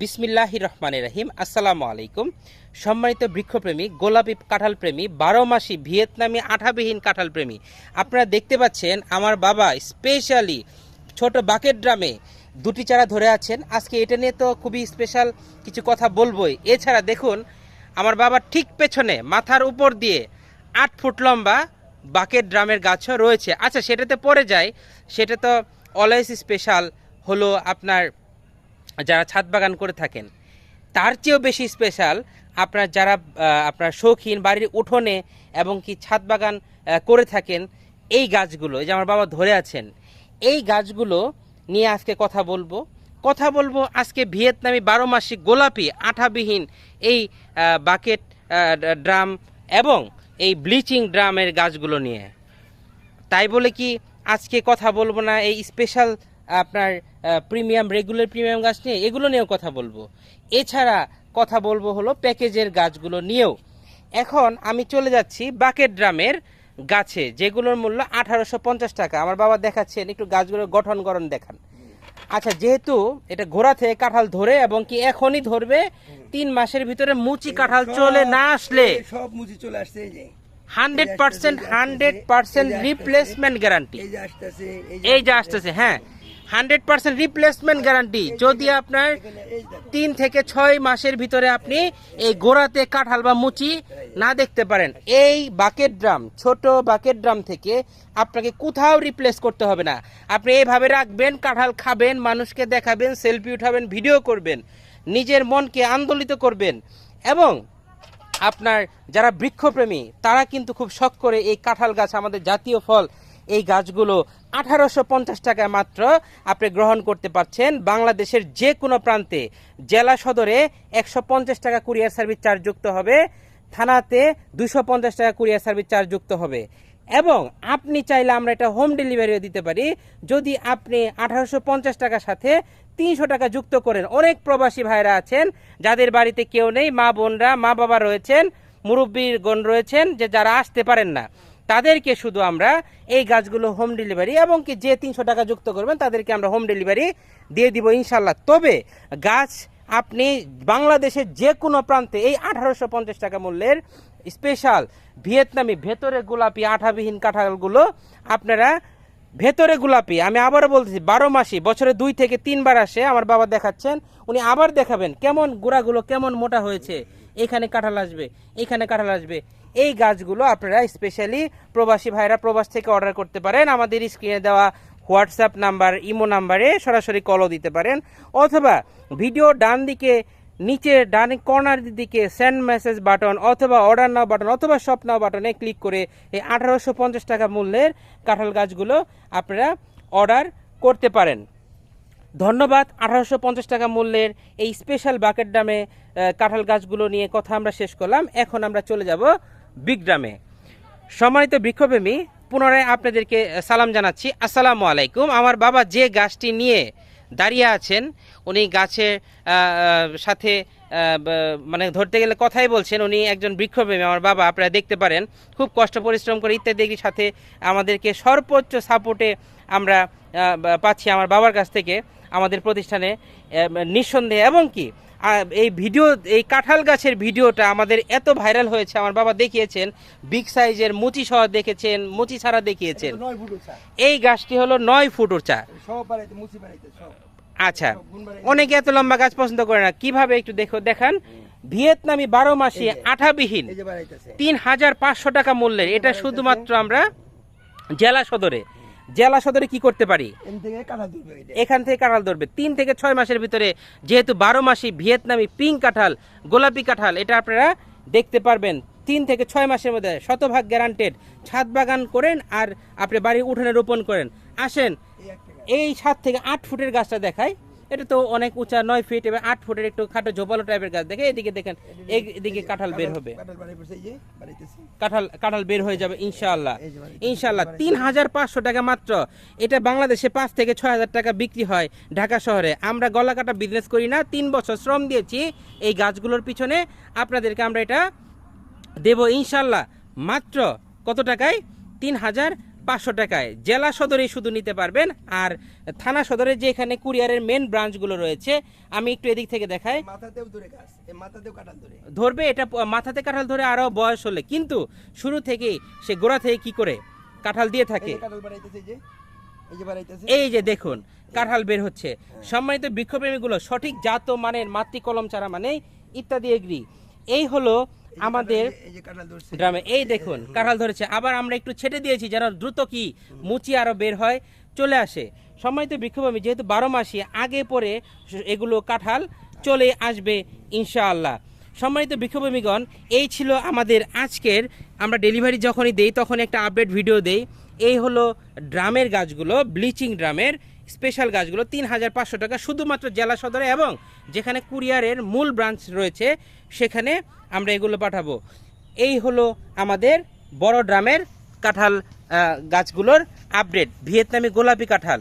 বিসমিল্লাহ রহমান রাহিম, আসসালামু আলাইকুম। সম্মানিত বৃক্ষপ্রেমী, গোলাপি কাঁঠাল প্রেমী বারো মাসি ভিয়েতনামি আঠাবিহীন কাঁঠাল প্রেমী আপনারা দেখতে পাচ্ছেন আমার বাবা স্পেশালি ছোট বাকেট ড্রামে দুটি চারা ধরে আছেন। আজকে এটা নিয়ে তো খুবই স্পেশাল কিছু কথা বলবোই। এছাড়া দেখুন, আমার বাবার ঠিক পেছনে মাথার উপর দিয়ে আট ফুট লম্বা বাকেট ড্রামের গাছও রয়েছে। আচ্ছা সেটাতে পড়ে যায়। সেটা তো অলওয়েজ স্পেশাল হলো আপনার যারা ছাদ বাগান করে থাকেন, তার চেয়েও বেশি স্পেশাল আপনার যারা আপনার শৌখিন বাড়ির উঠোনে এবং কি ছাদ বাগান করে থাকেন, এই গাছগুলো, এই যে আমার বাবা ধরে আছেন, এই গাছগুলো নিয়ে আজকে কথা বলব। কথা বলব আজকে ভিয়েতনামি বারো মাসিক গোলাপি, আঠাবিহীন এই বাকেট ড্রাম এবং এই ব্লিচিং ড্রামের গাছগুলো নিয়ে। তাই বলে কি আজকে কথা বলব না, এই স্পেশাল আপনার প্রিমিয়াম রেগুলার প্রিমিয়াম গাছ নিয়ে এগুলো নিয়েও কথা বলব। এছাড়া কথা বলব হলো প্যাকেজের গাছগুলো নিয়েও। এখন আমি চলে যাচ্ছি বাকেট ড্রামের গাছে যেগুলোর মূল্য আঠারোশো পঞ্চাশ টাকা। আমার বাবা দেখাচ্ছেন একটু গাছগুলোর গঠন গঠন দেখান। আচ্ছা যেহেতু এটা ঘোড়া থেকে কাঁঠাল ধরে এবং কি এখনই ধরবে তিন মাসের ভিতরে মুচি কাঁঠাল চলে না আসলে? সব মুচি চলে আসছে hundred percent hundred percent replacement guarantee এই এই যে আসতেছে হ্যাঁ। হান্ড্রেড পার্সেন্ট রিপ্লেসমেন্ট গ্যারান্টি যদি আপনার তিন থেকে ছয় মাসের ভিতরে আপনি এই গোড়াতে কাঁঠাল বা মুচি না দেখতে পারেন, এই বাকেট ড্রাম ছোট বাকেট ড্রাম থেকে আপনাকে কোথাও রিপ্লেস করতে হবে না। আপনি এইভাবে রাখবেন, কাঁঠাল খাবেন, মানুষকে দেখাবেন সেলফি উঠাবেন ভিডিও করবেন, নিজের মনকে আন্দোলিত করবেন এবং আপনার যারা বৃক্ষপ্রেমী, তারা কিন্তু খুব শখ করে এই কাঁঠাল গাছ আমাদের জাতীয় ফল এই গাছগুলো আঠারোশো পঞ্চাশ টাকায় মাত্র আপনি গ্রহণ করতে পারছেন বাংলাদেশের যে কোনো প্রান্তে। জেলা সদরে একশো পঞ্চাশ টাকা কুরিয়ার সার্ভিস চার্জ যুক্ত হবে, থানাতে দুশো পঞ্চাশ টাকা কুরিয়ার সার্ভিস চার্জ যুক্ত হবে। এবং আপনি চাইলে আমরা এটা হোম ডেলিভারিও দিতে পারি, যদি আপনি আঠারোশো পঞ্চাশ টাকার সাথে তিনশো টাকা যুক্ত করেন। অনেক প্রবাসী ভাইরা আছেন, যাদের বাড়িতে কেউ নেই, মা বোনরা, মা বাবা রয়েছেন মুরব্বীর গণ রয়েছেন, যে যারা আসতে পারেন না। তাদেরকে শুধু আমরা এই গাছগুলো হোম ডেলিভারি এবং কি যে তিনশো টাকা যুক্ত করবেন, তাদেরকে আমরা হোম ডেলিভারি দিয়ে দিব ইনশাল্লাহ তবে গাছ আপনি বাংলাদেশের যে কোনো প্রান্তে এই আঠারোশো পঞ্চাশ টাকা মূল্যের স্পেশাল ভিয়েতনামি ভেতরে গোলাপি আঠাবিহীন কাঁঠালগুলো আপনারা ভেতরে গোলাপি, আমি আবারও বলতেছি, বারো মাসি, বছরে দুই থেকে তিনবার আসে, আমার বাবা দেখাচ্ছেন, উনি আবার দেখাবেন, কেমন গোড়াগুলো কেমন মোটা হয়েছে, এখানে কাঁঠাল আসবে, এখানে কাঁঠাল আসবে এই গাছগুলো আপনারা স্পেশালি প্রবাসী ভাইরা প্রবাস থেকে অর্ডার করতে পারেন। আমাদের স্ক্রিনে দেওয়া হোয়াটসঅ্যাপ নাম্বার ইমো নাম্বারে সরাসরি কলও দিতে পারেন। অথবা ভিডিও ডান দিকে, নিচে ডান কর্নার দিকে সেন্ড মেসেজ বাটন অথবা অর্ডার নাও বাটন অথবা শপ নাও বাটনে ক্লিক করে এই আঠারোশো পঞ্চাশ টাকা মূল্যের কাঁঠাল গাছগুলো আপনারা অর্ডার করতে পারেন। ধন্যবাদ। আঠারোশো পঞ্চাশ টাকা মূল্যের এই স্পেশাল বাকেট দামে কাঁঠাল গাছগুলো নিয়ে কথা আমরা শেষ করলাম। এখন আমরা চলে যাব বিগ ড্রামে সম্মানিত বৃক্ষপ্রেমী পুনরায় আপনাদেরকে সালাম জানাচ্ছি। আসসালামু আলাইকুম। আমার বাবা যে গাছটি নিয়ে দাঁড়িয়ে আছেন, উনি গাছের সাথে মানে ধরতে গেলে কথাই বলছেন, উনি একজন বৃক্ষপ্রেমী আমার বাবা, আপনারা দেখতে পারেন, খুব কষ্ট, পরিশ্রম করে ইত্যাদি সাথে আমাদেরকে সর্বোচ্চ সাপোর্টে আমরা পাচ্ছি আমার বাবার কাছ থেকে আমাদের প্রতিষ্ঠানে নিঃসন্দেহে। এবং কি এই ভিডিও এই কাঁঠাল গাছের ভিডিওটা আমাদের এত ভাইরাল হয়েছে আমার বাবা দেখিয়েছেন বিগ সাইজের মুচি সহ দেখেছেন মুচি ছাড়া দেখিয়েছেন। এই গাছটি হলো নয় ফুট উঁচা। আচ্ছা অনেকে এত লম্বা গাছ পছন্দ করে না। কীভাবে একটু দেখো দেখান। ভিয়েতনামি বারো মাসি আঠাবিহীন। তিন হাজার পাঁচশো টাকা মূল্যের। এটা শুধুমাত্র আমরা জেলা সদরে। জেলা সদরে কি করতে পারি? এখান থেকে কাঁঠাল ধরবে তিন থেকে ছয় মাসের ভিতরে যেহেতু বারো মাসি ভিয়েতনামি পিঙ্ক কাঁঠাল গোলাপি কাঁঠাল এটা আপনারা দেখতে পারবেন। তিন থেকে ছয় মাসের মধ্যে শতভাগ গ্যারান্টেড ছাদ বাগান করেন আর আপনি বাড়ির উঠোনে রোপণ করেন। আসেন এই সাত থেকে আট ফুটের গাছটা দেখায় এটা তো অনেক উঁচা নয় ফিট এবার আট ফুটের একটু খাটো ঝোপালো টাইপের গাছ। দেখে এদিকে দেখেন এদিকে কাঁঠাল বের হবে। কাঁঠাল কাঁঠাল বের হয়ে যাবে ইনশাআল্লাহ। ইনশাআল্লাহ তিন হাজার পাঁচশো টাকা মাত্র। এটা বাংলাদেশে পাঁচ থেকে ছয় হাজার টাকা বিক্রি হয় ঢাকা শহরে। আমরা গলা কাটা বিজনেস করি না তিন বছর শ্রম দিয়েছি এই গাছগুলোর পিছনে। আপনাদেরকে আমরা এটা দেব ইনশাল্লাহ মাত্র কত টাকায়? তিন হাজার পাঁচশো টাকায়। জেলা সদরেই শুধু নিতে পারবেন। আর থানা সদরে যে এখানে কুরিয়ারের মেন ব্রাঞ্চগুলো রয়েছে আমি একটু এদিক থেকে দেখাই। ধরবে এটা মাথাতে কাঁঠাল ধরে আরও বয়স হলে। কিন্তু শুরু থেকেই সে গোড়া থেকে কি করে? কাঁঠাল দিয়ে থাকে। এই যে দেখুন কাঁঠাল বের হচ্ছে। সম্মানিত বৃক্ষপ্রেমীগুলো সঠিক জাত মানের মাতৃ কলম চারা মানে ইত্যাদি এগ্রি। এই হলো আমাদের গ্রামে। এই দেখুন কাঁঠাল ধরেছে। আবার আমরা একটু ছেটে দিয়েছি যেন দ্রুত কি মুচি আরও বের হয় চলে আসে। সম্মানিত বৃক্ষভূমি যেহেতু বারো মাসই আগে পরে এগুলো কাঁঠাল চলে আসবে ইনশাআল্লাহ। সম্মানিত বৃক্ষভূমিগণ এই ছিল আমাদের আজকের আমরা ডেলিভারি যখনই দেই তখন একটা আপডেট ভিডিও দেই। এই হলো ড্রামের গাছগুলো ব্লিচিং ড্রামের স্পেশাল গাছগুলো তিন হাজার পাঁচশো টাকা শুধুমাত্র জেলা সদরে এবং যেখানে কুরিয়ারের মূল ব্রাঞ্চ রয়েছে, সেখানে আমরা এগুলো পাঠাবো। এই হলো আমাদের বড় ড্রামের কাঁঠাল গাছগুলোর আপডেট। ভিয়েতনামি গোলাপি কাঁঠাল।